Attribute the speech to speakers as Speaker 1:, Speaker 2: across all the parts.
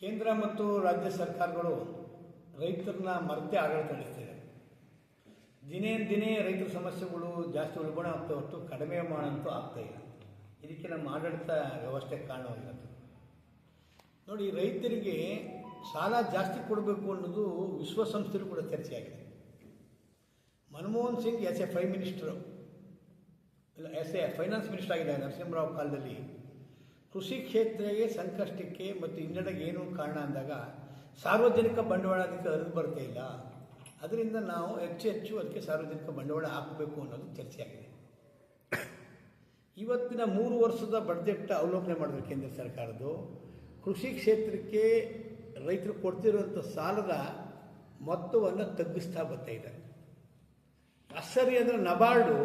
Speaker 1: ಕೇಂದ್ರ ಮತ್ತು ರಾಜ್ಯ ಸರ್ಕಾರಗಳು ರೈತರನ್ನ ಮರೆತೆ ಆಡಳಿತ ನಡೆಸ್ತಿದೆ ದಿನೇ ದಿನೇ ರೈತರ ಸಮಸ್ಯೆಗಳು ಜಾಸ್ತಿ ಉಲ್ಬಣ ಆಗ್ತಾ ಹೊರತು ಕಡಿಮೆ ಮಾಡಂತೂ ಆಗ್ತಾ ಇಲ್ಲ. ಇದಕ್ಕೆ ನಮ್ಮ ಆಡಳಿತ ವ್ಯವಸ್ಥೆ ಕಾರಣವಾಗಿರುತ್ತೆ ನೋಡಿ, ರೈತರಿಗೆ ಸಾಲ ಜಾಸ್ತಿ ಕೊಡಬೇಕು ಅನ್ನೋದು ವಿಶ್ವಸಂಸ್ಥೆಯಲ್ಲೂ ಕೂಡ ಚರ್ಚೆಯಾಗಿದೆ. Manmohan Singh as a prime minister ಇಲ್ಲ ಎಸ್ ಎ ಫೈನಾನ್ಸ್ ಮಿನಿಸ್ಟರ್ ಆಗಿದ್ದಾರೆ ನರಸಿಂಹರಾವ್ ಕಾಲದಲ್ಲಿ. ಕೃಷಿ ಕ್ಷೇತ್ರಕ್ಕೆ ಸಂಕಷ್ಟಕ್ಕೆ ಮತ್ತು ಹಿನ್ನಡೆಗೆ ಏನು ಕಾರಣ ಅಂದಾಗ ಸಾರ್ವಜನಿಕ ಬಂಡವಾಳ ಅದಕ್ಕೆ ಹರಿದು ಬರ್ತಾ ಇಲ್ಲ. ಅದರಿಂದ ನಾವು ಹೆಚ್ಚು ಹೆಚ್ಚು ಅದಕ್ಕೆ ಸಾರ್ವಜನಿಕ ಬಂಡವಾಳ ಹಾಕಬೇಕು ಅನ್ನೋದು ಚರ್ಚೆಯಾಗಿದೆ. ಇವತ್ತಿನ ಮೂರು ವರ್ಷದ ಬಡ್ಜೆಟ್ ಅವಲೋಕನೆ ಮಾಡಿದ್ರು ಕೇಂದ್ರ ಸರ್ಕಾರದ್ದು. ಕೃಷಿ ಕ್ಷೇತ್ರಕ್ಕೆ ರೈತರು ಕೊಡ್ತಿರುವಂಥ ಸಾಲದ ಮೊತ್ತವನ್ನು ತಗ್ಗಿಸ್ತಾ ಬರ್ತಾ ಇದೆ. ಅಸರಿ ಅಂದರೆ ನಬಾರ್ಡು.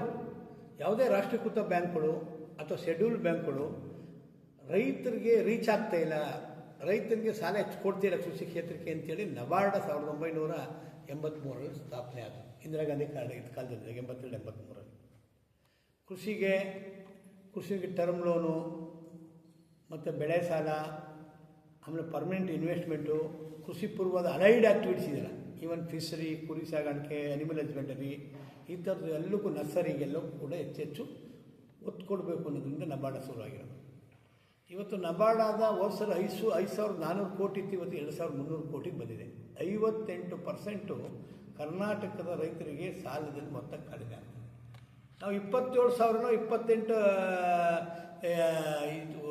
Speaker 1: ಯಾವುದೇ ರಾಷ್ಟ್ರೀಕೃತ ಬ್ಯಾಂಕ್ಗಳು ಅಥವಾ ಶೆಡ್ಯೂಲ್ಡ್ ಬ್ಯಾಂಕ್ಗಳು ರೈತರಿಗೆ ರೀಚ್ ಆಗ್ತಾ ಇಲ್ಲ. ರೈತರಿಗೆ ಸಾಲ ಹೆಚ್ಚು ಕೊಡ್ತಿಲ್ಲ ಕೃಷಿ ಕ್ಷೇತ್ರಕ್ಕೆ ಅಂತೇಳಿ ನಬಾರ್ಡ ಸಾವಿರದ ಒಂಬೈನೂರ ಎಂಬತ್ತ್ಮೂರರಲ್ಲಿ ಸ್ಥಾಪನೆ ಆಯಿತು ಇಂದಿರಾ ಗಾಂಧಿ ಕಾಲ ಕಾಲದಲ್ಲಿ, ಎಂಬತ್ತೆರಡು ಎಂಬತ್ತ್ಮೂರರಲ್ಲಿ ಕೃಷಿಗೆ ಕೃಷಿಗೆ ಟರ್ಮ್ ಲೋನು ಮತ್ತು ಬೆಳೆ ಸಾಲ, ಆಮೇಲೆ ಪರ್ಮನೆಂಟ್ ಇನ್ವೆಸ್ಟ್ಮೆಂಟು ಕೃಷಿ ಪೂರ್ವದ ಅಲೈಡ್ ಆ್ಯಕ್ಟಿವಿಟೀಸ್ ಇದೆಯಲ್ಲ ಈವನ್ ಫಿಶರಿ ಕುರಿ ಸಾಗಾಣಿಕೆ ಅನಿಮಲ್ ಹಸ್ಬೆಂಡರಿ ಈ ಥರದ್ದು ಎಲ್ಲಕ್ಕೂ ನರ್ಸರಿಗೆಲ್ಲವೂ ಕೂಡ ಹೆಚ್ಚೆಚ್ಚು ಒತ್ತು ಕೊಡಬೇಕು ಅನ್ನೋದ್ರಿಂದ ನಬಾರ್ಡ ಶುರುವಾಗಿರೋದು. ಇವತ್ತು ನಬಾರ್ಡಾದ ವರ್ಷದ ಐಸು ಐದು ಸಾವಿರದ ನಾನ್ನೂರು ಕೋಟಿ ಇತ್ತು, ಇವತ್ತು ಎರಡು ಸಾವಿರದ ಮುನ್ನೂರು ಕೋಟಿಗೆ ಬಂದಿದೆ. ಐವತ್ತೆಂಟು ಪರ್ಸೆಂಟು ಕರ್ನಾಟಕದ ರೈತರಿಗೆ ಸಾಲದಲ್ಲಿ ಮೊತ್ತ ಕಡಿಮೆ ಆಗ್ತದೆ. ನಾವು ಇಪ್ಪತ್ತೇಳು ಸಾವಿರನೋ ಇಪ್ಪತ್ತೆಂಟು ಇದು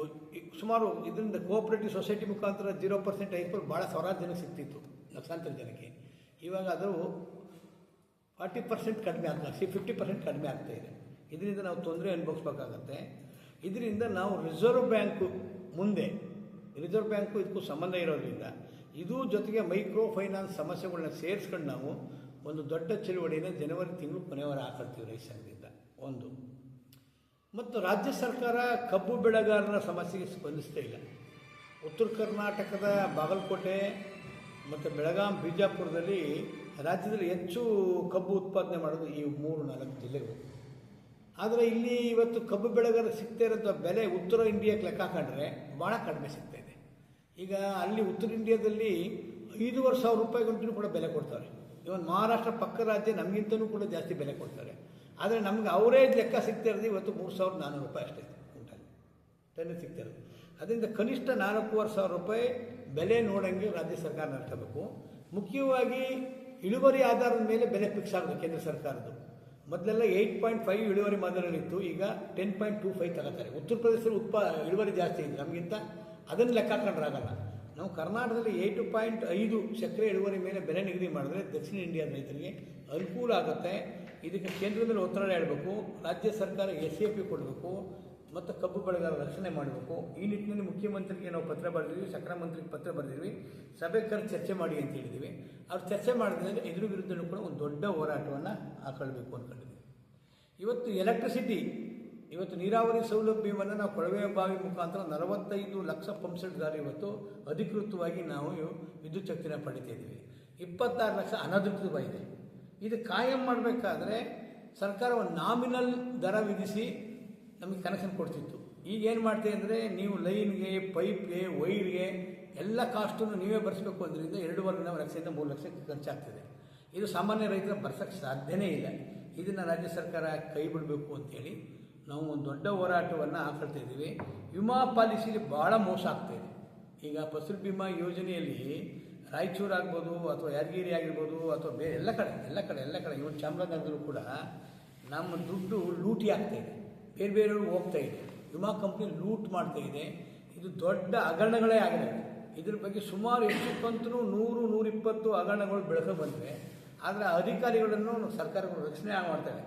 Speaker 1: ಸುಮಾರು ಇದರಿಂದ ಕೋಆಪರೇಟಿವ್ ಸೊಸೈಟಿ ಮುಖಾಂತರ ಜೀರೋ ಪರ್ಸೆಂಟ್ ಐದು ಭಾಳ ಸಾವಿರಾರು ಜನಕ್ಕೆ ಸಿಗ್ತಿತ್ತು ಲಕ್ಷಾಂತರ ಜನಕ್ಕೆ. ಇವಾಗ ಅದು ಫಾರ್ಟಿ ಪರ್ಸೆಂಟ್ ಕಡಿಮೆ ಆಗ್ತಾ ಫಿಫ್ಟಿ ಪರ್ಸೆಂಟ್ ಕಡಿಮೆ ಆಗ್ತಾ ಇದೆ. ಇದರಿಂದ ನಾವು ತೊಂದರೆ ಅನುಭವಿಸ್ಬೇಕಾಗತ್ತೆ. ಇದರಿಂದ ನಾವು ರಿಸರ್ವ್ ಬ್ಯಾಂಕು ಮುಂದೆ, ರಿಸರ್ವ್ ಬ್ಯಾಂಕು ಇದಕ್ಕೂ ಸಂಬಂಧ ಇರೋದ್ರಿಂದ, ಇದು ಜೊತೆಗೆ ಮೈಕ್ರೋ ಫೈನಾನ್ಸ್ ಸಮಸ್ಯೆಗಳನ್ನ ಸೇರಿಸ್ಕೊಂಡು ನಾವು ಒಂದು ದೊಡ್ಡ ಚಳುವಳಿನ ಜನವರಿ ತಿಂಗಳು ಕೊನೆಯವರ ಹಾಕೊಳ್ತೀವಿ ರೈತ ಸಂಘದಿಂದ ಒಂದು. ಮತ್ತು ರಾಜ್ಯ ಸರ್ಕಾರ ಕಬ್ಬು ಬೆಳೆಗಾರರ ಸಮಸ್ಯೆಗೆ ಸ್ಪಂದಿಸ್ತಾ ಇಲ್ಲ. ಉತ್ತರ ಕರ್ನಾಟಕದ ಬಾಗಲಕೋಟೆ ಮತ್ತು ಬೆಳಗಾಂ, ಬಿಜಾಪುರದಲ್ಲಿ ರಾಜ್ಯದಲ್ಲಿ ಹೆಚ್ಚು ಕಬ್ಬು ಉತ್ಪಾದನೆ ಮಾಡೋದು ಈ ಮೂರು ನಾಲ್ಕು ಜಿಲ್ಲೆಗಳು. ಆದರೆ ಇಲ್ಲಿ ಇವತ್ತು ಕಬ್ಬು ಬೆಳೆಗಾರ ಸಿಗ್ತಾ ಇರೋಂಥ ಬೆಲೆ ಉತ್ತರ ಇಂಡಿಯಾಕ್ಕೆ ಲೆಕ್ಕ ಹಾಕೊಂಡ್ರೆ ಭಾಳ ಕಡಿಮೆ ಸಿಗ್ತಾ ಇದೆ. ಈಗ ಅಲ್ಲಿ ಉತ್ತರ ಇಂಡಿಯಾದಲ್ಲಿ ಐದೂವರೆ ಸಾವಿರ ರೂಪಾಯಿ ಕೂಡ ಬೆಲೆ ಕೊಡ್ತಾರೆ. ಇವನ್ ಮಹಾರಾಷ್ಟ್ರ ಪಕ್ಕ ರಾಜ್ಯ ನಮಗಿಂತನೂ ಕೂಡ ಜಾಸ್ತಿ ಬೆಲೆ ಕೊಡ್ತಾರೆ. ಆದರೆ ನಮ್ಗೆ ಅವರೇ ಲೆಕ್ಕ ಸಿಗ್ತಾ ಇರೋದು ಇವತ್ತು ಮೂರು ಸಾವಿರದ ನಾನ್ನೂರು ರೂಪಾಯಿ ಅಷ್ಟೇ ಕ್ವಿಂಟಲ್. ಟನ್ ಸಿಗ್ತಾ ಇರೋದು. ಅದರಿಂದ ಕನಿಷ್ಠ ನಾಲ್ಕೂವರೆ ಸಾವಿರ ರೂಪಾಯಿ ಬೆಲೆ ನೋಡೋಂಗೆ ರಾಜ್ಯ ಸರ್ಕಾರ ನಡ್ಕೋಬೇಕು ಮುಖ್ಯವಾಗಿ ಇಳುವರಿ ಆಧಾರದ ಮೇಲೆ ಬೆಲೆ ಫಿಕ್ಸ್ ಆಗೋದು ಕೇಂದ್ರ ಸರ್ಕಾರದ್ದು. ಮೊದಲೆಲ್ಲ ಏಯ್ಟ್ ಪಾಯಿಂಟ್ ಫೈವ್ ಇಳುವರಿ ಮಾದರಿಯಲ್ಲಿತ್ತು ಈಗ ಟೆನ್ ಪಾಯಿಂಟ್ ಟೂ ಫೈವ್ ತಗೋತಾರೆ. ಉತ್ತರ ಪ್ರದೇಶದಲ್ಲಿ ಉತ್ಪ, ಇಳುವರಿ ಜಾಸ್ತಿ ಇದೆ ನಮಗಿಂತ. ಅದನ್ನು ಲೆಕ್ಕ ಹಾಕೊಂಡ್ರೆ ಆಗಲ್ಲ ನಾವು ಕರ್ನಾಟಕದಲ್ಲಿ ಏಯ್ಟು ಪಾಯಿಂಟ್ ಐದು ಸಕ್ಕರೆ ಇಳುವರಿ ಮೇಲೆ ಬೆಲೆ ನಿಗದಿ ಮಾಡಿದ್ರೆ ದಕ್ಷಿಣ ಇಂಡಿಯಾದ ರೈತರಿಗೆ ಅನುಕೂಲ ಆಗುತ್ತೆ. ಇದಕ್ಕೆ ಕೇಂದ್ರದಲ್ಲಿ ಒತ್ತಡ ಹೇಳಬೇಕು. ರಾಜ್ಯ ಸರ್ಕಾರ ಎಸ್ ಎ ಪಿ ಕೊಡಬೇಕು. ಮತ್ತು ಕಬ್ಬು ಬೆಳೆಗಾರರ ರಕ್ಷಣೆ ಮಾಡಬೇಕು. ಈ ನಿಟ್ಟಿನಲ್ಲಿ ಮುಖ್ಯಮಂತ್ರಿಗೆ ನಾವು ಪತ್ರ ಬರೆದಿದ್ದೀವಿ ಸಕ್ಕರೆ ಮಂತ್ರಿಗೆ ಪತ್ರ ಬರೆದಿದ್ವಿ, ಸಭೆ ಕರೆದು ಚರ್ಚೆ ಮಾಡಿ ಅಂತ ಹೇಳಿದ್ವಿ. ಅವ್ರು ಚರ್ಚೆ ಮಾಡಿದ್ರೆ ಎದುರು ವಿರುದ್ಧನೂ ಕೂಡ ಒಂದು ದೊಡ್ಡ ಹೋರಾಟವನ್ನು ಹಾಕೊಳ್ಬೇಕು ಅಂದ್ಕೊಂಡಿದ್ವಿ ಇವತ್ತು ಎಲೆಕ್ಟ್ರಿಸಿಟಿ, ಇವತ್ತು ನೀರಾವರಿ ಸೌಲಭ್ಯವನ್ನು ನಾವು ಕೊಳವೆ ಬಾವಿ ಮುಖಾಂತರ ನಲವತ್ತೈದು ಲಕ್ಷ ಪಂಪ್ಸೆಟ್ಗಾರ ಇವತ್ತು ಅಧಿಕೃತವಾಗಿ ನಾವು ವಿದ್ಯುತ್ ಶಕ್ತಿನ ಪಡಿತಿದ್ದೀವಿ ಇಪ್ಪತ್ತಾರು ಲಕ್ಷ ಅನಧಿಕೃತವಾಗಿದೆ ಇದು. ಕಾಯಂ ಮಾಡಬೇಕಾದ್ರೆ ಸರ್ಕಾರ ನಾಮಿನಲ್ ದರ ವಿಧಿಸಿ ನಮಗೆ ಕನೆಕ್ಷನ್ ಕೊಡ್ತಿತ್ತು. ಈಗ ಏನು ಮಾಡ್ತೀವಿ ಅಂದರೆ ನೀವು ಲೈನ್ಗೆ ಪೈಪ್ಗೆ ವೈರ್ಗೆ ಎಲ್ಲ ಕಾಸ್ಟನ್ನು ನೀವೇ ಭರಿಸಬೇಕು ಅಂದ್ರಿಂದ ಎರಡೂವರೆ ನಾವು ಲಕ್ಷದಿಂದ ಮೂರು ಲಕ್ಷಕ್ಕೆ ಖರ್ಚಾಗ್ತದೆ. ಇದು ಸಾಮಾನ್ಯ ರೈತರ ಬರ್ಸೋಕ್ಕೆ ಸಾಧ್ಯನೇ ಇಲ್ಲ. ಇದನ್ನು ರಾಜ್ಯ ಸರ್ಕಾರ ಕೈ ಬಿಡಬೇಕು ಅಂತೇಳಿ ನಾವು ಒಂದು ದೊಡ್ಡ ಹೋರಾಟವನ್ನು ಹಾಕೊಳ್ತಾ ಇದ್ದೀವಿ. ವಿಮಾ ಪಾಲಿಸಿಲಿ ಭಾಳ ಮೋಸ ಆಗ್ತಾಯಿದೆ ಈಗ ಫಸಲ್ ಬಿಮಾ ಯೋಜನೆಯಲ್ಲಿ ರಾಯಚೂರು ಆಗ್ಬೋದು ಅಥವಾ ಯಾದಗಿರಿ ಆಗಿರ್ಬೋದು ಅಥವಾ ಬೇರೆ ಎಲ್ಲ ಕಡೆ ಎಲ್ಲ ಕಡೆ ಎಲ್ಲ ಕಡೆ ಇವತ್ತು ಚಾಮರಾಜನಗರದಲ್ಲೂ ಕೂಡ ನಮ್ಮ ದುಡ್ಡು ಲೂಟಿ ಆಗ್ತಾಯಿದೆ ಬೇರೆ ಬೇರೆಯವರು ಹೋಗ್ತಾ ಇದೆ. ವಿಮಾ ಕಂಪ್ನಿ ಲೂಟ್ ಮಾಡ್ತಾ ಇದೆ. ಇದು ದೊಡ್ಡ ಹಗರಣಗಳೇ ಆಗಿದೆ ಇದ್ರ ಬಗ್ಗೆ ಸುಮಾರು ಎಷ್ಟು ಕಂತೂ ನೂರು, ನೂರಿಪ್ಪತ್ತು ಹಗರಣಗಳು ಬೆಳಕು ಬಂದಿವೆ. ಆದರೆ ಅಧಿಕಾರಿಗಳನ್ನು ಸರ್ಕಾರಗಳು ರಕ್ಷಣೆ ಮಾಡ್ತಾರೆ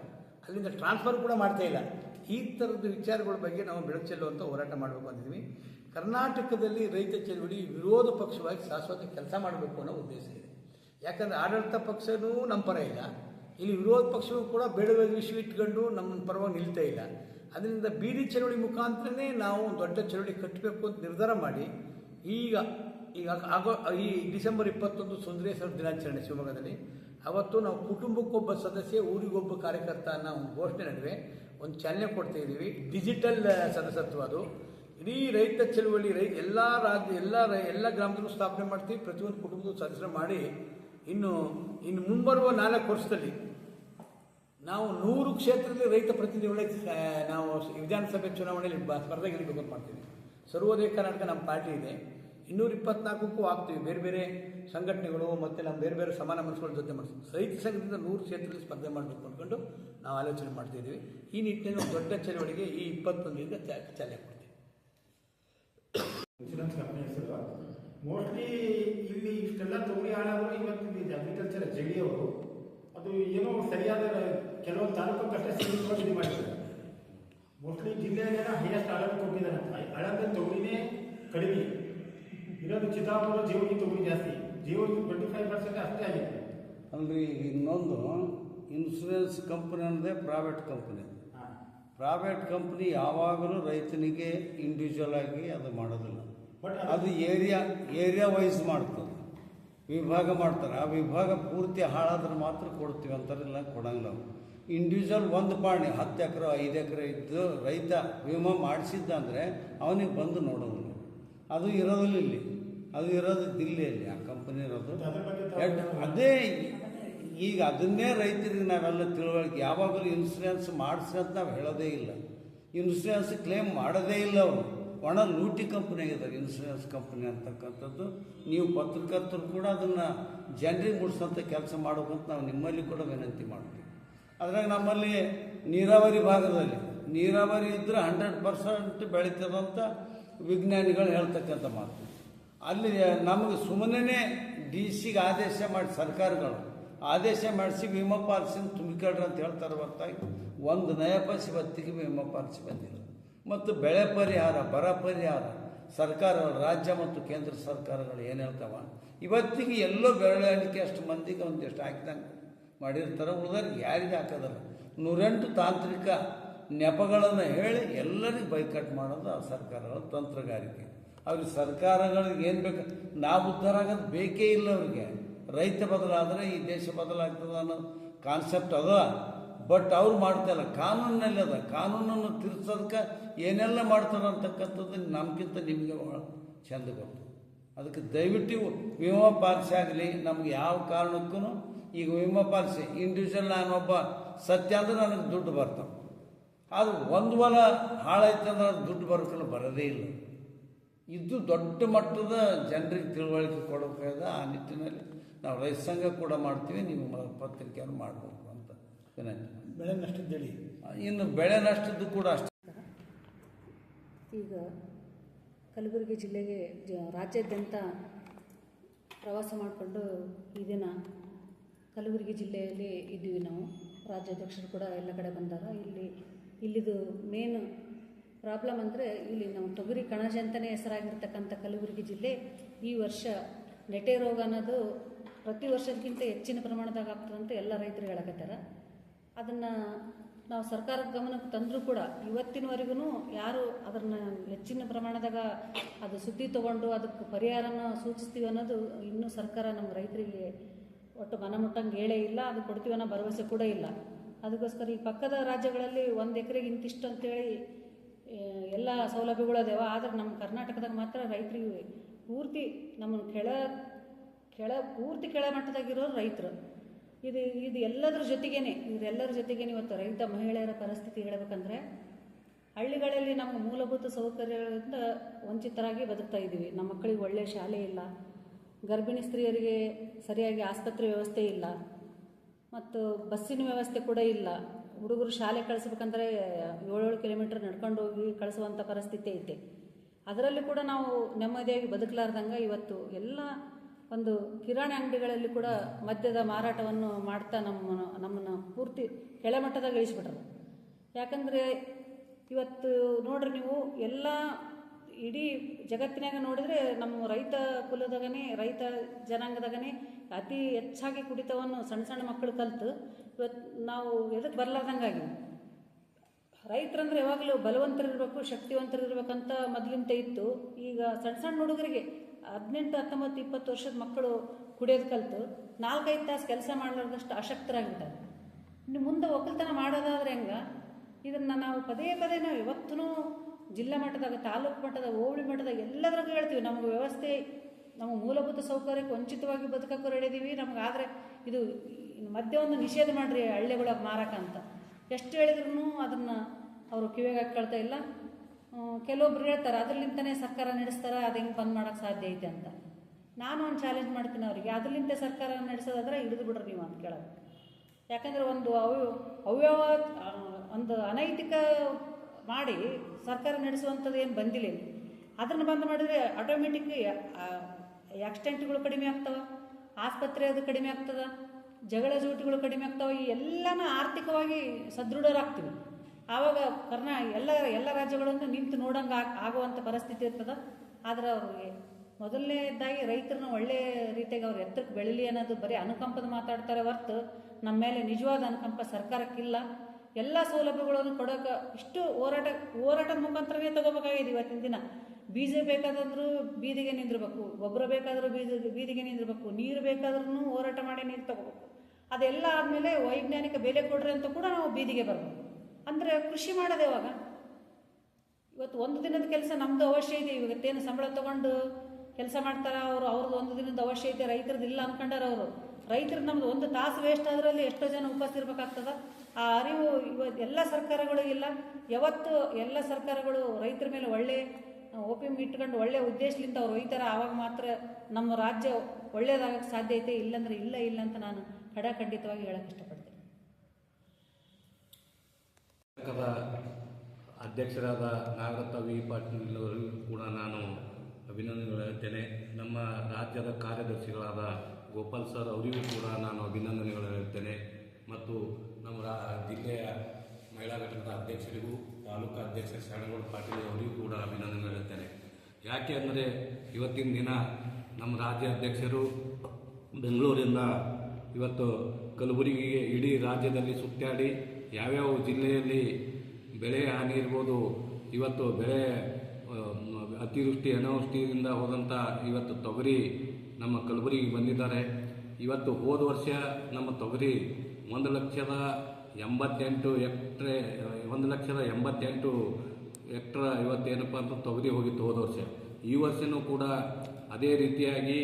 Speaker 1: ಅಲ್ಲಿಂದ ಟ್ರಾನ್ಸ್ಫರ್ ಕೂಡ ಮಾಡ್ತಾ ಇಲ್ಲ. ಈ ಥರದ ವಿಚಾರಗಳ ಬಗ್ಗೆ ನಾವು ಬೆಳಕು ಚೆಲ್ಲುವಂಥ ಹೋರಾಟ ಮಾಡಬೇಕು ಅಂತಿದ್ದೀವಿ ಕರ್ನಾಟಕದಲ್ಲಿ ರೈತ ಚಳವಳಿ ವಿರೋಧ ಪಕ್ಷವಾಗಿ ಶಾಶ್ವತ ಕೆಲಸ ಮಾಡಬೇಕು ಅನ್ನೋ ಉದ್ದೇಶ ಇದೆ. ಯಾಕಂದರೆ ಆಡಳಿತ ಪಕ್ಷನೂ ನಮ್ಮ ಪರ ಇಲ್ಲ. ಇಲ್ಲಿ ವಿರೋಧ ಪಕ್ಷವೂ ಕೂಡ ಬೇಡದ ವಿಷಯ ಇಟ್ಕೊಂಡು ನಮ್ಮ ಪರವಾಗಿ ನಿಲ್ತಾ ಇಲ್ಲ. ಅದರಿಂದ ಬೀದಿ ಚಳುವಳಿ ಮುಖಾಂತರನೇ ನಾವು ದೊಡ್ಡ ಚಳುವಳಿ ಕಟ್ಟಬೇಕು ಅಂತ ನಿರ್ಧಾರ ಮಾಡಿ ಈಗ ಈಗ ಆಗೋ, ಈ ಡಿಸೆಂಬರ್ ಇಪ್ಪತ್ತೊಂದು ಸುಂದರೇಶ್ವರ ದಿನಾಚರಣೆ ಶಿವಮೊಗ್ಗದಲ್ಲಿ, ಅವತ್ತು ನಾವು ಕುಟುಂಬಕ್ಕೊಬ್ಬ ಸದಸ್ಯ, ಊರಿಗೊಬ್ಬ ಕಾರ್ಯಕರ್ತ ಅನ್ನೋ ಒಂದು ಘೋಷಣೆ ನಡುವೆ ಒಂದು ಚಾಲನೆ ಕೊಡ್ತಾ ಇದ್ದೀವಿ. ಡಿಜಿಟಲ್ ಸದಸ್ಯತ್ವ ಅದು. ಇಡೀ ರೈತ ಚಳುವಳಿ, ರೈ, ಎಲ್ಲ ರಾಜ್ಯ, ಎಲ್ಲ ಎಲ್ಲ ಗ್ರಾಮದಲ್ಲೂ ಸ್ಥಾಪನೆ ಮಾಡ್ತೀವಿ. ಪ್ರತಿಯೊಂದು ಕುಟುಂಬದ ಸದಸ್ಯರು ಮಾಡಿ, ಇನ್ನು ಇನ್ನು ಮುಂಬರುವ ನಾಲ್ಕು ವರ್ಷದಲ್ಲಿ ನಾವು ನೂರು ಕ್ಷೇತ್ರದಲ್ಲಿ ರೈತ ಪ್ರತಿನಿಧಿಗಳಿಗೆ ಆ, ನಾವು ವಿಧಾನಸಭೆ ಚುನಾವಣೆಯಲ್ಲಿ ಸ್ಪರ್ಧೆಗಿಳಿಬೇಕು ಅಂತ ಮಾಡ್ತೀವಿ. ಸರ್ವೋದಯ ಕರ್ನಾಟಕ ನಮ್ಮ ಪಾರ್ಟಿ ಇದೆ. ಇನ್ನೂರ ಇಪ್ಪತ್ನಾಲ್ಕಕ್ಕೂ ಆಗ್ತೀವಿ. ಬೇರೆ ಬೇರೆ ಸಂಘಟನೆಗಳು ಮತ್ತು ನಮ್ಮ ಬೇರೆ ಬೇರೆ ಸಮಾನ ಮನಸ್ಸುಗಳ ಜೊತೆ ಮಾಡ್ತೀವಿ. ರೈತ ಸಂಘದಿಂದ ನೂರು ಕ್ಷೇತ್ರದಲ್ಲಿ ಸ್ಪರ್ಧೆ ಮಾಡಬೇಕು ಅಂದ್ಕೊಂಡು ನಾವು ಆಲೋಚನೆ ಮಾಡ್ತಿದ್ದೀವಿ ಈ ನಿಟ್ಟಿನಲ್ಲಿ ದೊಡ್ಡ ಚಳವಳಿಗೆ ಈ ಇಪ್ಪತ್ತೊಂದರಿಂದ ಚಾಲನೆ ಕೊಡ್ತೀವಿ.
Speaker 2: ಮೋಸ್ಟ್ಲಿ ಇಲ್ಲಿ ಇಷ್ಟೆಲ್ಲ ತೊಗರಿ ಹಾಳಾದ್ರು ಇವತ್ತು ಇಲ್ಲಿ ಅಗ್ರಿಕಲ್ಚರ್ ಜಡಿಯವರು ಅದು ಏನೋ ಸರಿಯಾದ ಕೆಲವೊಂದು ತಾಲೂಕಕ್ಕಷ್ಟೇ ಸೀಮಿತವಾಗಿ ಇದು ಮಾಡಿದ್ದಾರೆ ಮೋಸ್ಟ್ಲಿ ಜಿಲ್ಲೆಯಲ್ಲಿ ಹೈಯೆಸ್ಟ್ ಆಳಕ್ಕೆ ಕೊಟ್ಟಿದ್ದಾರೆ. ಅಳತೆ ತೊಗರಿನೇ ಕಡಿಮೆ. ಇರೋದು ಚಿತ್ತಾಪುರ ಜೀವಕ್ಕೆ ತೊಗರಿ ಜಾಸ್ತಿ. ಜೀವಗಿ ಟ್ವೆಂಟಿ ಫೈವ್ ಪರ್ಸೆಂಟ್ ಅಷ್ಟೇ ಆಗಿದೆ.
Speaker 3: ಅಲ್ರಿ ಈಗ ಇನ್ನೊಂದು ಇನ್ಸೂರೆನ್ಸ್ ಕಂಪನಿ ಅನ್ನೋದೇ ಪ್ರೈವೇಟ್ ಕಂಪನಿ ಪ್ರೈವೇಟ್ ಕಂಪ್ನಿ ಯಾವಾಗಲೂ ರೈತನಿಗೆ ಇಂಡಿವಿಜುವಲ್ ಆಗಿ ಅದು ಮಾಡೋದಿಲ್ಲ.
Speaker 2: ಬಟ್
Speaker 3: ಅದು ಏರಿಯಾ ಏರಿಯಾ ವೈಸ್ ಮಾಡ್ತದೆ. ವಿಭಾಗ ಮಾಡ್ತಾರೆ. ಆ ವಿಭಾಗ ಪೂರ್ತಿ ಹಾಳಾದ್ರೆ ಮಾತ್ರ ಕೊಡ್ತೀವಿ ಅಂತಾರಿಲ್ಲ ಕೊಡಂಗಿಲ್ಲ ಅವರು. ಇಂಡಿವಿಜುವಲ್ ಒಂದು ಪಾಣಿ ಹತ್ತು ಎಕರೆ ಐದು ಎಕರೆ ಇದ್ದು ರೈತ ವಿಮಾ ಮಾಡಿಸಿದ್ದ ಅಂದರೆ ಅವನಿಗೆ ಬಂದು ನೋಡೋದು ಅದು ಇರೋದಿಲ್ಲ ಇಲ್ಲಿ. ಅದು ಇರೋದು ದಿಲ್ಲಿಯಲ್ಲಿ ಆ ಕಂಪನಿ ಇರೋದು. ಅದೇ ಈಗ ಅದನ್ನೇ ರೈತರಿಗೆ ನಾವೆಲ್ಲ ತಿಳುವಳಿಕೆ ಯಾವಾಗಲೂ ಇನ್ಸೂರೆನ್ಸ್ ಮಾಡಿಸಿ ಅಂತ ನಾವು ಹೇಳೋದೇ ಇಲ್ಲ. ಇನ್ಸೂರೆನ್ಸ್ ಕ್ಲೇಮ್ ಮಾಡೋದೇ ಇಲ್ಲ ಅವರು. ಒಣ ಲೂಟಿ ಕಂಪನಿ ಆಗಿದ್ದಾರೆ ಇನ್ಸೂರೆನ್ಸ್ ಕಂಪನಿ ಅಂತಕ್ಕಂಥದ್ದು. ನೀವು ಪತ್ರಕರ್ತರು ಕೂಡ ಅದನ್ನು ಜನರಿಗೆ ಮುಟ್ಸೋಂಥ ಕೆಲಸ ಮಾಡಬೇಕಂತ ನಾವು ನಿಮ್ಮಲ್ಲಿ ಕೂಡ ವಿನಂತಿ ಮಾಡ್ತೀವಿ. ಅದ್ರಾಗ ನಮ್ಮಲ್ಲಿ ನೀರಾವರಿ ಭಾಗದಲ್ಲಿ, ನೀರಾವರಿ ಇದ್ದರೆ ಹಂಡ್ರೆಡ್ ಪರ್ಸೆಂಟ್ ಬೆಳೀತದಂತ ವಿಜ್ಞಾನಿಗಳು ಹೇಳ್ತಕ್ಕಂಥ ಮಾತು. ಅಲ್ಲಿ ನಮಗೆ ಸುಮ್ಮನೆ ಡಿ ಸಿಗೆ ಆದೇಶ ಮಾಡಿ, ಸರ್ಕಾರಗಳು ಆದೇಶ ಮಾಡಿಸಿ ವಿಮಾ ಪಾಲಿಸಿನ ತುಂಬಿಕೊಡ್ರಿ ಅಂತ ಹೇಳ್ತಾರೆ ಹೊರತಾಗಿ ಒಂದು ನಯಪಸಿ ಪೈಸೆ ಹೊತ್ತಿಗೆ ವಿಮಾ ಪಾಲಿಸಿ ಬಂದಿಲ್ಲ ಮತ್ತು ಬೆಳೆ ಪರಿಹಾರ, ಬರ ಪರಿಹಾರ, ಸರ್ಕಾರ, ರಾಜ್ಯ ಮತ್ತು ಕೇಂದ್ರ ಸರ್ಕಾರಗಳು ಏನು ಹೇಳ್ತಾವ? ಇವತ್ತಿಗೆ ಎಲ್ಲೋ ಬೆರಳೆ ಎಣಿಕೆ ಅಷ್ಟು ಮಂದಿಗೆ ಒಂದಿಷ್ಟು ಹಾಕಿದಂಗೆ ಮಾಡಿರ್ತಾರೆ, ಉಳಿದವ್ರಿಗೆ ಯಾರಿಗೆ ಹಾಕೋದಲ್ಲ? ನೂರೆಂಟು ತಾಂತ್ರಿಕ ನೆಪಗಳನ್ನು ಹೇಳಿ ಎಲ್ಲರಿಗೂ ಬೈಕಟ್ ಮಾಡೋದು ಆ ಸರ್ಕಾರಗಳ ತಂತ್ರಗಾರಿಕೆ. ಅವ್ರಿಗೆ ಸರ್ಕಾರಗಳಿಗೆ ಏನು ಬೇಕು? ನಾವು ಉದ್ಧಾರ ಆಗೋದು ಬೇಕೇ ಇಲ್ಲ ಅವ್ರಿಗೆ. ರೈತ ಬದಲಾದರೆ ಈ ದೇಶ ಬದಲಾಗ್ತದೆ ಅನ್ನೋ ಕಾನ್ಸೆಪ್ಟ್ ಅದ? ಬಟ್ ಅವ್ರು ಮಾಡ್ತಾಯಿಲ್ಲ. ಕಾನೂನಿನಲ್ಲಿ ಅದ. ಕಾನೂನನ್ನು ತಿರ್ಸೋದಕ್ಕೆ ಏನೆಲ್ಲ ಮಾಡ್ತಾರೆ ಅಂತಕ್ಕಂಥದ್ದು ನಮಗಿಂತ ನಿಮಗೆ ಭಾಳ ಚೆಂದ ಗೊತ್ತು. ಅದಕ್ಕೆ ದಯವಿಟ್ಟು ವಿಮಾ ಪಾಲಿಸಿ ಆಗಲಿ, ನಮ್ಗೆ ಯಾವ ಕಾರಣಕ್ಕೂ ಈಗ ವಿಮಾ ಪಾಲಿಸಿ ಇಂಡಿವಿಜುವಲ್ ನಾನೊಬ್ಬ ಸತ್ಯ ಅಂದ್ರೆ ನನಗೆ ದುಡ್ಡು ಬರ್ತಾವೆ. ಅದು ಒಂದು ವಲ ಹಾಳಾಯ್ತು ಅಂದ್ರೆ ಅದು ದುಡ್ಡು ಬರೋಕ್ಕೆಲ್ಲ ಬರೋದೇ ಇಲ್ಲ. ಇದು ದೊಡ್ಡ ಮಟ್ಟದ ಜನರಿಗೆ ತಿಳುವಳಿಕೆ ಕೊಡಬೇಕಾದ ಆ ನಿಟ್ಟಿನಲ್ಲಿ ನಾವು ರೈತ ಸಂಘ ಕೂಡ ಮಾಡ್ತೀವಿ, ನೀವು ಪತ್ರಿಕೆಯನ್ನು ವಿನಂತಿ
Speaker 1: ಬೆಳೆ ನಷ್ಟದ್ದೇಳಿ
Speaker 3: ಇನ್ನು ಬೆಳೆ ನಷ್ಟದ್ದು ಕೂಡ ಅಷ್ಟೇ.
Speaker 4: ಈಗ ಕಲಬುರಗಿ ಜಿಲ್ಲೆಗೆ ಜ ರಾಜ್ಯಾದ್ಯಂತ ಪ್ರವಾಸ ಮಾಡಿಕೊಂಡು ಈ ದಿನ ಕಲಬುರಗಿ ಜಿಲ್ಲೆಯಲ್ಲಿ ಇದ್ದೀವಿ ನಾವು. ರಾಜ್ಯಾಧ್ಯಕ್ಷರು ಕೂಡ ಎಲ್ಲ ಕಡೆ ಬಂದಾರ ಇಲ್ಲಿ ಇಲ್ಲಿದು ಮೇನ್ ಪ್ರಾಬ್ಲಮ್ ಅಂದರೆ ಇಲ್ಲಿ ನಾವು ತೊಗರಿ ಕಣಜ ಅಂತಲೇ ಹೆಸರಾಗಿರ್ತಕ್ಕಂಥ ಕಲಬುರಗಿ ಜಿಲ್ಲೆ ಈ ವರ್ಷ ನೆಟೆ ರೋಗ ಅನ್ನೋದು ಪ್ರತಿ ವರ್ಷಕ್ಕಿಂತ ಹೆಚ್ಚಿನ ಪ್ರಮಾಣದಾಗ ಆಗ್ತದಂತ ಎಲ್ಲ ರೈತರು ಹೇಳಕತ್ತಾರ. ಅದನ್ನು ನಾವು ಸರ್ಕಾರದ ಗಮನಕ್ಕೆ ತಂದರೂ ಕೂಡ ಇವತ್ತಿನವರೆಗೂ ಯಾರು ಅದನ್ನು ಹೆಚ್ಚಿನ ಪ್ರಮಾಣದಾಗ ಅದು ಸುದ್ದಿ ತಗೊಂಡು ಅದಕ್ಕೆ ಪರಿಹಾರನ ಸೂಚಿಸ್ತೀವಿ ಅನ್ನೋದು ಇನ್ನೂ ಸರ್ಕಾರ ನಮ್ಮ ರೈತರಿಗೆ ಒಟ್ಟು ಮನಮುಟ್ಟಂಗೆ ಹೇಳೇ ಇಲ್ಲ, ಅದು ಕೊಡ್ತೀವಿ ಅನ್ನೋ ಭರವಸೆ ಕೂಡ ಇಲ್ಲ. ಅದಕ್ಕೋಸ್ಕರ ಈ ಪಕ್ಕದ ರಾಜ್ಯಗಳಲ್ಲಿ ಒಂದು ಎಕರೆಗೆ ಇಂತಿಷ್ಟು ಅಂತೇಳಿ ಎಲ್ಲ ಸೌಲಭ್ಯಗಳು ಅದಾವ, ಆದರೆ ನಮ್ಮ ಕರ್ನಾಟಕದಾಗ ಮಾತ್ರ ರೈತರಿಗೆ ಪೂರ್ತಿ ನಮ್ಮನ್ನು ಕೆಳ ಕೆಳ, ಪೂರ್ತಿ ಕೆಳ ಮಟ್ಟದಾಗಿರೋ ರೈತರು. ಇದು ಇದು ಎಲ್ಲದ್ರ ಜೊತೆಗೇನೆ ಇದೆಲ್ಲರ ಜೊತೆಗೇನೆ ಇವತ್ತು ರೈತ ಮಹಿಳೆಯರ ಪರಿಸ್ಥಿತಿ ಹೇಳಬೇಕಂದ್ರೆ, ಹಳ್ಳಿಗಳಲ್ಲಿ ನಮ್ಮ ಮೂಲಭೂತ ಸೌಕರ್ಯಗಳಿಂದ ವಂಚಿತರಾಗಿ ಬದುಕ್ತಾ ಇದ್ದೀವಿ ನಮ್ಮ ಮಕ್ಕಳಿಗೆ ಒಳ್ಳೆಯ ಶಾಲೆ ಇಲ್ಲ, ಗರ್ಭಿಣಿ ಸ್ತ್ರೀಯರಿಗೆ ಸರಿಯಾಗಿ ಆಸ್ಪತ್ರೆ ವ್ಯವಸ್ಥೆ ಇಲ್ಲ, ಮತ್ತು ಬಸ್ಸಿನ ವ್ಯವಸ್ಥೆ ಕೂಡ ಇಲ್ಲ. ಹುಡುಗರು ಶಾಲೆ ಕಳಿಸ್ಬೇಕಂದ್ರೆ ಏಳೇಳು ಕಿಲೋಮೀಟರ್ ನಡ್ಕೊಂಡು ಹೋಗಿ ಕಳಿಸುವಂಥ ಪರಿಸ್ಥಿತಿ ಐತೆ. ಅದರಲ್ಲಿ ಕೂಡ ನಾವು ನೆಮ್ಮದಿಯಾಗಿ ಬದುಕಲಾರ್ದಂಗೆ ಇವತ್ತು ಎಲ್ಲ ಒಂದು ಕಿರಾಣಿ ಅಂಗಡಿಗಳಲ್ಲಿ ಕೂಡ ಮದ್ಯದ ಮಾರಾಟವನ್ನು ಮಾಡ್ತಾ ನಮ್ಮ ನಮ್ಮನ್ನು ಪೂರ್ತಿ ಕೆಳಮಟ್ಟದಾಗ ಇಳಿಸ್ಬಿಟ್ರು. ಯಾಕಂದರೆ ಇವತ್ತು ನೋಡ್ರಿ ನೀವು ಎಲ್ಲ ಇಡೀ ಜಗತ್ತಿನಾಗ ನೋಡಿದರೆ ನಮ್ಮ ರೈತ ಕುಲದಾಗನೇ, ರೈತ ಜನಾಂಗದಾಗನೇ ಅತಿ ಹೆಚ್ಚಾಗಿ ಕುಡಿತವನ್ನು ಸಣ್ಣ ಸಣ್ಣ ಮಕ್ಕಳು ಕಲಿತು ಇವತ್ತು ನಾವು ಎದಕ್ಕೆ ಬರಲಾರ್ದಂಗಾಗಿ ರೈತರಂದ್ರೆ ಯಾವಾಗಲೂ ಬಲವಂತರಿರಬೇಕು, ಶಕ್ತಿವಂತರಿರ್ಬೇಕಂತ ಮೊದಲಿಂದ ಇತ್ತು. ಈಗ ಸಣ್ಣ ಸಣ್ಣ ಹುಡುಗರಿಗೆ ಹದಿನೆಂಟು, ಹತ್ತೊಂಬತ್ತು, ಇಪ್ಪತ್ತು ವರ್ಷದ ಮಕ್ಕಳು ಕುಡಿಯೋದು ಕಲಿತು ನಾಲ್ಕೈದು ತಾಸು ಕೆಲಸ ಮಾಡಲಾರ್ದಷ್ಟು ಅಶಕ್ತರಾಗಿದ್ದಾರೆ ಇನ್ನು ಮುಂದೆ ಒಕ್ಕಲ್ತನ ಮಾಡೋದಾದ್ರೆ ಹೆಂಗೆ? ಇದನ್ನು ನಾವು ಪದೇ ಪದೇ ನಾವು ಇವತ್ತೂ ಜಿಲ್ಲಾ ಮಟ್ಟದಾಗ, ತಾಲೂಕು ಮಟ್ಟದ ಹೋಬಳಿ ಮಟ್ಟದಾಗ ಎಲ್ಲದ್ರಾಗ ಹೇಳ್ತೀವಿ. ನಮ್ಗೆ ವ್ಯವಸ್ಥೆ, ನಮ್ಮ ಮೂಲಭೂತ ಸೌಕರ್ಯಕ್ಕೆ ವಂಚಿತವಾಗಿ ಬದುಕಕ್ಕೂ ರೆಡಿದೀವಿ ನಮ್ಗೆ ಆದರೆ ಇದು ಮಧ್ಯ ಒಂದು ನಿಷೇಧ ಮಾಡಿರಿ ಹಳ್ಳಿಗಳಾಗ ಮಾರಕ ಅಂತ. ಎಷ್ಟು ಹೇಳಿದ್ರು ಅದನ್ನು ಅವರು ಕಿವಿಗೆ ಹಾಕ್ಕೊಳ್ತಾ ಇಲ್ಲ. ಕೆಲವೊಬ್ರು ಹೇಳ್ತಾರೆ ಅದ್ರಲಿಂತನೇ ಸರ್ಕಾರ ನಡೆಸ್ತಾರೆ, ಅದು ಹೆಂಗೆ ಬಂದ್ ಮಾಡೋಕೆ ಸಾಧ್ಯ ಐತೆ ಅಂತ. ನಾನು ಒಂದು ಚಾಲೆಂಜ್ ಮಾಡ್ತೀನಿ ಅವರಿಗೆ, ಅದರಲ್ಲಿಂದ ಸರ್ಕಾರ ನಡೆಸೋದಾದ್ರೆ ಹಿಡಿದು ಬಿಡ್ರಿ ನೀವು ಅಂತ ಕೇಳೋದು. ಯಾಕಂದ್ರೆ ಒಂದು ಅವ್ಯ ಅವ್ಯವ ಒಂದು ಅನೈತಿಕ ಮಾಡಿ ಸರ್ಕಾರ ನಡೆಸುವಂಥದ್ದು ಏನು ಬಂದಿಲ್ಲ ಅದನ್ನು ಬಂದ್ ಮಾಡಿದ್ರೆ ಆಟೋಮೆಟಿಕ್ ಆಕ್ಸಿಡೆಂಟ್ಗಳು ಕಡಿಮೆ ಆಗ್ತವೆ, ಆಸ್ಪತ್ರೆ ಅದು ಕಡಿಮೆ ಆಗ್ತದೆ, ಜಗಳ ಜೂಟಿಗಳು ಕಡಿಮೆ ಆಗ್ತವೆ, ಈ ಎಲ್ಲನೂ ಆರ್ಥಿಕವಾಗಿ ಸದೃಢರಾಗ್ತೀವಿ. ಆವಾಗ ಕರ್ನಾ ಎಲ್ಲ ಎಲ್ಲ ರಾಜ್ಯಗಳನ್ನು ನಿಂತು ನೋಡಂಗೆ ಆಗ್ ಆಗುವಂಥ ಪರಿಸ್ಥಿತಿ ಇರ್ತದೆ. ಆದರೆ ಅವ್ರಿಗೆ ಮೊದಲನೇದಾಗಿ ರೈತರನ್ನ ಒಳ್ಳೆ ರೀತಿಯಾಗಿ ಅವ್ರು ಎತ್ತಕ್ಕೆ ಬೆಳೀಲಿ ಅನ್ನೋದು ಬರೀ ಅನುಕಂಪದ ಮಾತಾಡ್ತಾರೆ ಹೊರ್ತು ನಮ್ಮ ಮೇಲೆ ನಿಜವಾದ ಅನುಕಂಪ ಸರ್ಕಾರಕ್ಕಿಲ್ಲ. ಎಲ್ಲ ಸೌಲಭ್ಯಗಳನ್ನು ಕೊಡೋಕೆ ಇಷ್ಟು ಹೋರಾಟ, ಹೋರಾಟದ ಮುಖಾಂತರವೇ ತಗೋಬೇಕಾಗಿದೆ ಇವತ್ತಿನ ದಿನ. ಬೀಜ ಬೇಕಾದ್ರೂ ಬೀದಿಗೆ ನಿಂದಿರಬೇಕು, ಗೊಬ್ಬರ ಬೇಕಾದರೂ ಬೀಜ, ಬೀದಿಗೆ ನಿಂದಿರಬೇಕು, ನೀರು ಬೇಕಾದ್ರೂ ಹೋರಾಟ ಮಾಡಿ ನೀರು ತಗೋಬೇಕು. ಅದೆಲ್ಲ ಆದಮೇಲೆ ವೈಜ್ಞಾನಿಕ ಬೆಲೆ ಕೊಡ್ರಿ ಅಂತ ಕೂಡ ನಾವು ಬೀದಿಗೆ ಬರಬೇಕು. ಅಂದರೆ ಕೃಷಿ ಮಾಡೋದು ಯಾವಾಗ? ಇವತ್ತು ಒಂದು ದಿನದ ಕೆಲಸ ನಮ್ಮದು ಅವಶ್ಯ ಇದೆ. ಇವತ್ತೇನು ಸಂಬಳ ತೊಗೊಂಡು ಕೆಲಸ ಮಾಡ್ತಾರೆ ಅವರು? ಅವ್ರದ್ದು ಒಂದು ದಿನದ ಅವಶ್ಯ ಇದೆ. ರೈತರದ್ದು ಇಲ್ಲ ಅಂದ್ಕೊಂಡಾರ ಅವರು. ರೈತರು ನಮ್ದು ಒಂದು ತಾಸು ವೇಸ್ಟ್ ಅದರಲ್ಲಿ ಎಷ್ಟೋ ಜನ ಉಪವಾಸ ಇರಬೇಕಾಗ್ತದ. ಆ ಅರಿವು ಇವತ್ತು ಎಲ್ಲ ಸರ್ಕಾರಗಳು ಇಲ್ಲ. ಯಾವತ್ತು ಎಲ್ಲ ಸರ್ಕಾರಗಳು ರೈತರ ಮೇಲೆ ಒಳ್ಳೆ ಓಪಿ ಇಟ್ಕೊಂಡು ಒಳ್ಳೆ ಉದ್ದೇಶದಿಂದ ಅವ್ರು ಒಯ್ತಾರ, ಆವಾಗ ಮಾತ್ರ ನಮ್ಮ ರಾಜ್ಯ ಒಳ್ಳೆಯದಾಗಕ್ಕೆ ಸಾಧ್ಯ ಐತೆ ಇಲ್ಲಂದ್ರೆ ಇಲ್ಲ ಇಲ್ಲ ಅಂತ ನಾನು ಖಡಾಖಂಡಿತವಾಗಿ ಹೇಳಕ್ಕೆ ಇಷ್ಟಪಡ್ತೀನಿ.
Speaker 5: ಘಟಕದ ಅಧ್ಯಕ್ಷರಾದ ನಾಗರತ್ನ ವಿ. ಪಾಟೀಲ್ ಅವರಿಗೂ ಕೂಡ ನಾನು ಅಭಿನಂದನೆಗಳು ಹೇಳ್ತೇನೆ ನಮ್ಮ ರಾಜ್ಯದ ಕಾರ್ಯದರ್ಶಿಗಳಾದ ಗೋಪಾಲ್ ಸರ್ ಅವರಿಗೂ ಕೂಡ ನಾನು ಅಭಿನಂದನೆಗಳು ಹೇಳ್ತೇನೆ ಮತ್ತು ನಮ್ಮ ಜಿಲ್ಲೆಯ ಮಹಿಳಾ ಘಟಕದ ಅಧ್ಯಕ್ಷರಿಗೂ ತಾಲೂಕು ಅಧ್ಯಕ್ಷ ಶರಣಗೌಡ ಪಾಟೀಲ್ ಅವರಿಗೂ ಕೂಡ ಅಭಿನಂದನೆ ಹೇಳ್ತೇನೆ ಯಾಕೆ ಅಂದರೆ ಇವತ್ತಿನ ದಿನ ನಮ್ಮ ರಾಜ್ಯ ಅಧ್ಯಕ್ಷರು ಬೆಂಗಳೂರಿಂದ ಇವತ್ತು ಕಲಬುರಗಿಗೆ ಇಡೀ ರಾಜ್ಯದಲ್ಲಿ ಸುತ್ತಾಡಿ ಯಾವ್ಯಾವ ಜಿಲ್ಲೆಯಲ್ಲಿ ಬೆಳೆ ಹಾನಿ ಇರ್ಬೋದು, ಇವತ್ತು ಬೆಳೆ ಅತಿವೃಷ್ಟಿ ಅನಾವೃಷ್ಟಿಯಿಂದ ಹೋದಂಥ ಇವತ್ತು ತೊಗರಿ ನಮ್ಮ ಕಲಬುರಗಿಗೆ ಬಂದಿದ್ದಾರೆ. ಇವತ್ತು ಹೋದ ವರ್ಷ ನಮ್ಮ ತೊಗರಿ ಒಂದು ಲಕ್ಷದ ಎಂಬತ್ತೆಂಟು ಎಕ್ಟ್ರೆ, ಒಂದು ಲಕ್ಷದ ಎಂಬತ್ತೆಂಟು ಎಕ್ಟ್ರ ಇವತ್ತೇನಪ್ಪ ಅಂತ ತೊಗರಿ ಹೋಗಿತ್ತು ಹೋದ ವರ್ಷ. ಈ ವರ್ಷನೂ ಕೂಡ ಅದೇ ರೀತಿಯಾಗಿ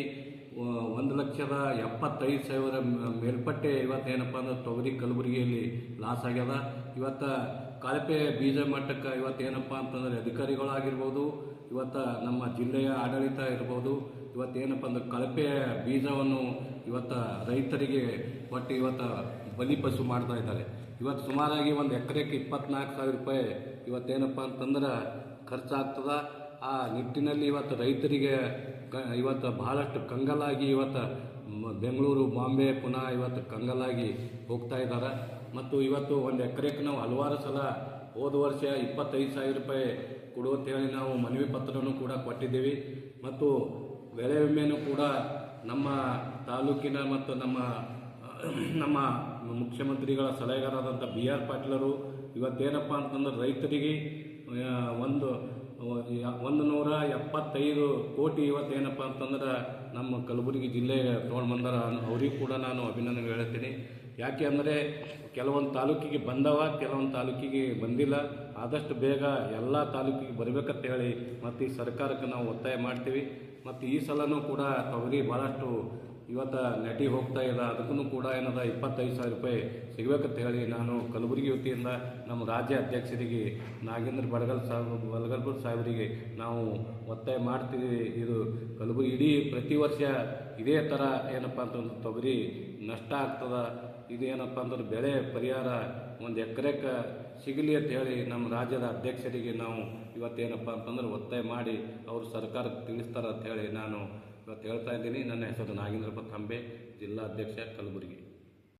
Speaker 5: ಒಂದು ಲಕ್ಷದ ಎಪ್ಪತ್ತೈದು ಸಾವಿರ ಮೇಲ್ಪಟ್ಟೆ ಇವತ್ತು ಇವತ್ತೇನಪ್ಪ ಅಂದ್ರೆ ತೊಗರಿ ಕಲಬುರಗಿಯಲ್ಲಿ ಲಾಸ್ ಆಗ್ಯದ. ಇವತ್ತು ಕಳಪೆ ಬೀಜ ಮಟ್ಟಕ್ಕೆ ಇವತ್ತೇನಪ್ಪ ಅಂತಂದರೆ ಅಧಿಕಾರಿಗಳಾಗಿರ್ಬೋದು, ಇವತ್ತು ನಮ್ಮ ಜಿಲ್ಲೆಯ ಆಡಳಿತ ಇರ್ಬೋದು ಇವತ್ತೇನಪ್ಪ ಅಂದ್ರೆ ಕಳಪೆ ಬೀಜವನ್ನು ಇವತ್ತು ರೈತರಿಗೆ ಕೊಟ್ಟು ಇವತ್ತು ಬಲಿಪಶು ಮಾಡ್ತಾ ಇದ್ದಾರೆ. ಇವತ್ತು ಸುಮಾರಾಗಿ ಒಂದು ಎಕರೆಗೆ ಇಪ್ಪತ್ನಾಲ್ಕು ಸಾವಿರ ರೂಪಾಯಿ ಇವತ್ತೇನಪ್ಪ ಅಂತಂದ್ರೆ ಖರ್ಚಾಗ್ತದ. ಆ ನಿಟ್ಟಿನಲ್ಲಿ ಇವತ್ತು ರೈತರಿಗೆ ಕ, ಇವತ್ತು ಬಹಳಷ್ಟು ಕಂಗಲಾಗಿ ಇವತ್ತು ಬೆಂಗಳೂರು ಬಾಂಬೆ ಪುನಃ ಇವತ್ತು ಕಂಗಲಾಗಿ ಹೋಗ್ತಾ ಇದ್ದಾರೆ ಮತ್ತು ಇವತ್ತು ಒಂದು ಎಕರೆಗೆ ನಾವು ಹಲವಾರು ಸಲ ಹೋದ ವರ್ಷ ಇಪ್ಪತ್ತೈದು ಸಾವಿರ ರೂಪಾಯಿ ಕೊಡುವಂಥೇಳಿ ನಾವು ಮನವಿ ಪತ್ರನೂ ಕೂಡ ಕೊಟ್ಟಿದ್ದೀವಿ. ಮತ್ತು ಬೆಳೆ ವಿಮೆಯೂ ಕೂಡ ನಮ್ಮ ತಾಲೂಕಿನ ಮತ್ತು ನಮ್ಮ ನಮ್ಮ ಮುಖ್ಯಮಂತ್ರಿಗಳ ಸಲಹೆಗಾರರಾದಂಥ ಬಿ ಆರ್ ಪಾಟೀಲರು ಇವತ್ತೇನಪ್ಪ ಅಂತಂದ್ರೆ ರೈತರಿಗೆ ಒಂದು ಒಂದು ನೂರ ಎಪ್ಪತ್ತೈದು ಕೋಟಿ ಇವತ್ತೇನಪ್ಪ ಅಂತಂದ್ರೆ ನಮ್ಮ ಕಲಬುರಗಿ ಜಿಲ್ಲೆಗೆ ತೊಗೊಂಡು ಬಂದಾರ ಅವ್ರಿಗೆ ಕೂಡ ನಾನು ಅಭಿನಂದನೆ ಹೇಳ್ತೀನಿ. ಯಾಕೆ ಅಂದರೆ ಕೆಲವೊಂದು ತಾಲೂಕಿಗೆ ಬಂದವ, ಕೆಲವೊಂದು ತಾಲೂಕಿಗೆ ಬಂದಿಲ್ಲ. ಆದಷ್ಟು ಬೇಗ ಎಲ್ಲ ತಾಲೂಕಿಗೆ ಬರಬೇಕಂತ ಹೇಳಿ ಮತ್ತು ಈ ಸರ್ಕಾರಕ್ಕೆ ನಾವು ಒತ್ತಾಯ ಮಾಡ್ತೀವಿ. ಮತ್ತು ಈ ಸಲನೂ ಕೂಡ ತೊಗರಿ ಭಾಳಷ್ಟು ಇವತ್ತು ನೆಟಿ ಹೋಗ್ತಾ ಇಲ್ಲ ಅದಕ್ಕೂ ಕೂಡ ಏನದ ಇಪ್ಪತ್ತೈದು ಸಾವಿರ ರೂಪಾಯಿ ಸಿಗಬೇಕಂತ ಹೇಳಿ ನಾನು ಕಲಬುರಗಿ ವತಿಯಿಂದ ನಮ್ಮ ರಾಜ್ಯ ಅಧ್ಯಕ್ಷರಿಗೆ, ನಾಗೇಂದ್ರ ಬಡಗಲ್ ಸಾಹೇಬ್ ಬಲಗಲ್ಪುರ್ ಸಾಹೇಬರಿಗೆ ನಾವು ಒತ್ತಾಯ ಮಾಡ್ತೀವಿ ಇದು ಕಲಬುರಗಿ ಇಡೀ ಪ್ರತಿ ವರ್ಷ ಇದೇ ಥರ ಏನಪ್ಪ ಅಂತಂದ್ರೆ ತೊಗರಿ ನಷ್ಟ ಆಗ್ತದ. ಇದು ಏನಪ್ಪ ಅಂದ್ರೆ ಬೆಳೆ ಪರಿಹಾರ ಒಂದು ಎಕರೆಕ್ಕೆ ಸಿಗಲಿ ಅಂತ ಹೇಳಿ ನಮ್ಮ ರಾಜ್ಯದ ಅಧ್ಯಕ್ಷರಿಗೆ ನಾವು ಇವತ್ತೇನಪ್ಪ ಅಂತಂದ್ರೆ ಒತ್ತಾಯ ಮಾಡಿ ಅವರು ಸರ್ಕಾರಕ್ಕೆ ತಿಳಿಸ್ತಾರೆ ಅಂತ ಹೇಳಿ ನಾನು ಇವತ್ತು ಹೇಳ್ತಾ ಇದ್ದೀನಿ. ನನ್ನ ಹೆಸರು ನಾಗೇಂದ್ರಪ್ಪ ತಂಬೆ ಜಿಲ್ಲಾಧ್ಯಕ್ಷ ಕಲಬುರಗಿ.